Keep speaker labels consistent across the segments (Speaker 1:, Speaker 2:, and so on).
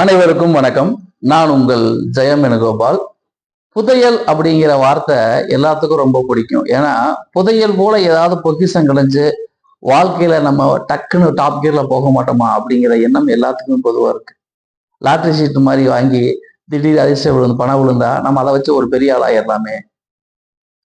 Speaker 1: அனைவருக்கும் வணக்கம். நான் உங்கள் ஜெயம் வேணுகோபால். புதையல் அப்படிங்கிற வார்த்தை எல்லாத்துக்கும் ரொம்ப பிடிக்கும். ஏன்னா புதையல் போல ஏதாவது பொக்கிஷம் கிடைஞ்சு வாழ்க்கையில நம்ம டக்குன்னு டாப் கியர்ல போக மாட்டோமா அப்படிங்கிற எண்ணம் எல்லாத்துக்கும் பொதுவா இருக்கு. லாட்ரி சீட்டு மாதிரி வாங்கி திடீர் அதிர்ஷ்டம் விழுந்து பணம் விழுந்தா நம்ம அதை வச்சு ஒரு பெரிய ஆளாயிடலாமே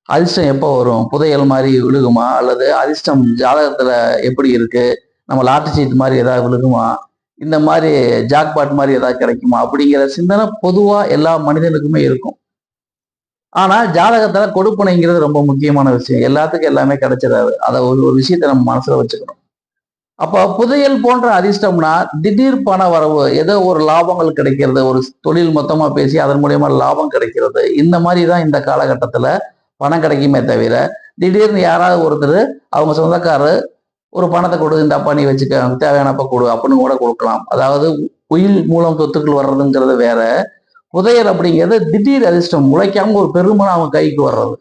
Speaker 1: அதிர்ஷ்டம் எப்போ வரும்? புதையல் மாதிரி விழுகுமா? அல்லது அதிர்ஷ்டம் ஜாதகத்துல எப்படி இருக்கு? நம்ம லாட்ரி சீட் மாதிரி ஏதாவது விழுகுமா? இந்த மாதிரி ஜாக்பாட் மாதிரி ஏதாவது கிடைக்குமா? அப்படிங்கிற சிந்தனை பொதுவாக எல்லா மனிதனுக்குமே இருக்கும். ஆனால் ஜாதகத்தில் கொடுப்பனைங்கிறது ரொம்ப முக்கியமான விஷயம். எல்லாத்துக்கும் எல்லாமே கிடைச்சிடாது. அதை ஒரு ஒரு விஷயத்தை நம்ம மனசுல வச்சுக்கணும். அப்போ புதையல் போன்ற அதிர்ஷ்டம்னா திடீர் பண வரவு ஏதோ ஒரு லாபங்கள் கிடைக்கிறது ஒரு தொழில் மொத்தமாக பேசி அதன் மூலியமா லாபம் கிடைக்கிறது. இந்த மாதிரி தான் இந்த காலகட்டத்தில் பணம் கிடைக்குமே தவிர திடீர்னு யாராவது ஒருத்தர் அவங்க சொந்தக்காரர் ஒரு பணத்தை கொடு இந்த அப்பா நீ வச்சுக்க தேவையானப்ப கொடு அப்படின்னு கூட கொடுக்கலாம். அதாவது உயில் மூலம் சொத்துக்கள் வர்றதுங்கிறது வேற. புதையல் அப்படிங்கிறது திடீர் அதிர்ஷ்டம் முளைக்காம ஒரு பெருமனம் அவங்க கைக்கு வர்றது.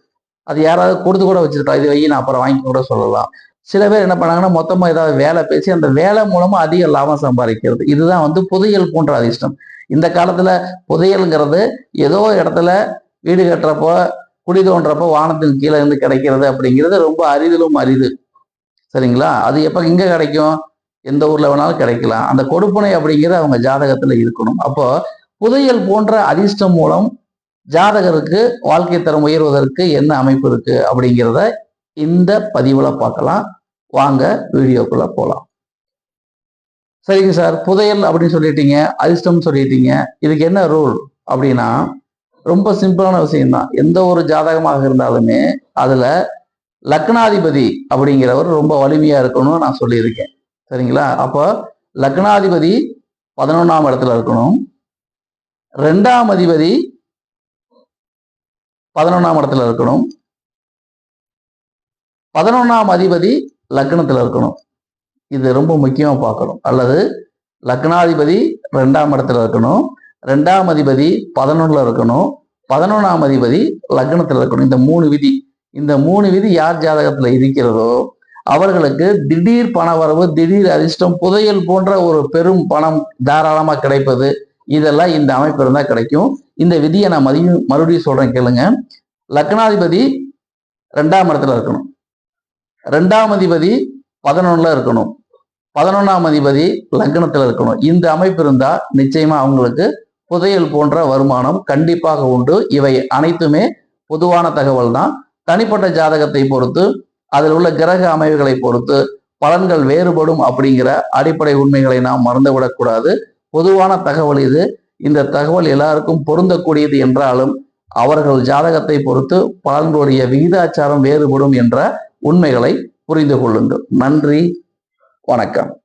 Speaker 1: அது யாராவது கொடுத்து கூட வச்சிருக்கலாம் இது வை நான் அப்புறம் வாங்கி கூட சொல்லலாம். சில பேர் என்ன பண்ணாங்கன்னா மொத்தமா ஏதாவது வேலை பேசி அந்த வேலை மூலமா அதிக லாபம் சம்பாதிக்கிறது. இதுதான் வந்து புதையல் போன்ற அதிர்ஷ்டம். இந்த காலத்துல புதையல்ங்கிறது ஏதோ இடத்துல வீடு கட்டுறப்போ குடி தோன்றப்போ வானத்தின் கீழே இருந்து கிடைக்கிறது அப்படிங்கிறது ரொம்ப அரிதிலும் அரிது. சரிங்களா? அது எப்போ இங்கே கிடைக்கும்? எந்த ஊரில் வேணாலும் கிடைக்கலாம். அந்த கொடுப்பனை அப்படிங்கிறது அவங்க ஜாதகத்தில் இருக்கணும். அப்போ புதையல் போன்ற அதிர்ஷ்டம் மூலம் ஜாதகருக்கு வாழ்க்கை தரம் உயர்வதற்கு என்ன அமைப்பு இருக்கு அப்படிங்கிறத இந்த பதிவில் பார்க்கலாம். வாங்க வீடியோக்குள்ள போகலாம் சரிங்க சார். புதையல் அப்படின்னு சொல்லிட்டீங்க அதிர்ஷ்டம் சொல்லிட்டீங்க. இதுக்கு என்ன ரூல் அப்படின்னா ரொம்ப சிம்பிளான விஷயம்தான். எந்த ஒரு ஜாதகமாக இருந்தாலுமே அதுல லக்னாதிபதி அப்படிங்கிறவர் ரொம்ப வலிமையா இருக்கணும்னு நான் சொல்லியிருக்கேன். சரிங்களா? அப்போ லக்னாதிபதி பதினொன்றாம் இடத்துல இருக்கணும். ரெண்டாம் அதிபதி பதினொன்றாம் இடத்துல இருக்கணும். பதினொன்றாம் அதிபதி லக்னத்தில் இருக்கணும். இது ரொம்ப முக்கியமாக பார்க்கணும். அல்லது லக்னாதிபதி ரெண்டாம் இடத்துல இருக்கணும். ரெண்டாம் அதிபதி பதினொன்றில் இருக்கணும். பதினொன்றாம் அதிபதி லக்னத்தில் இருக்கணும். இந்த மூணு விதி இந்த மூணு விதி யார் ஜாதகத்துல இருக்கிறதோ அவர்களுக்கு திடீர் பண வரவு திடீர் அதிர்ஷ்டம் புதையல் போன்ற ஒரு பெரும் பணம் தாராளமா கிடைப்பது. இதெல்லாம் இந்த அமைப்பு இருந்தால் கிடைக்கும். இந்த விதியை நான் மதியம் மறுபடியும் சொல்றேன் கேளுங்க. லக்னாதிபதி ரெண்டாம் இடத்துல இருக்கணும். ரெண்டாம் அதிபதி பதினொன்னுல இருக்கணும். பதினொன்னாம் அதிபதி லக்னத்துல இருக்கணும். இந்த அமைப்பு இருந்தா நிச்சயமா அவங்களுக்கு புதையல் போன்ற வருமானம் கண்டிப்பாக உண்டு. இவை அனைத்துமே பொதுவான தகவல் தான் தனிப்பட்ட ஜாதகத்தை பொறுத்து அதில் உள்ள கிரக அமைவுகளை பொறுத்து பலன்கள் வேறுபடும் அப்படிங்கிற அடிப்படை உண்மைகளை நாம் மறந்துவிடக்கூடாது பொதுவான தகவல் இது. இந்த தகவல் எல்லாருக்கும் பொருந்தக்கூடியது என்றாலும் அவர்கள் ஜாதகத்தை பொறுத்து பலன்களுடைய விகிதாச்சாரம் வேறுபடும் என்ற உண்மைகளை புரிந்து கொள்ளுங்கள். நன்றி. வணக்கம்.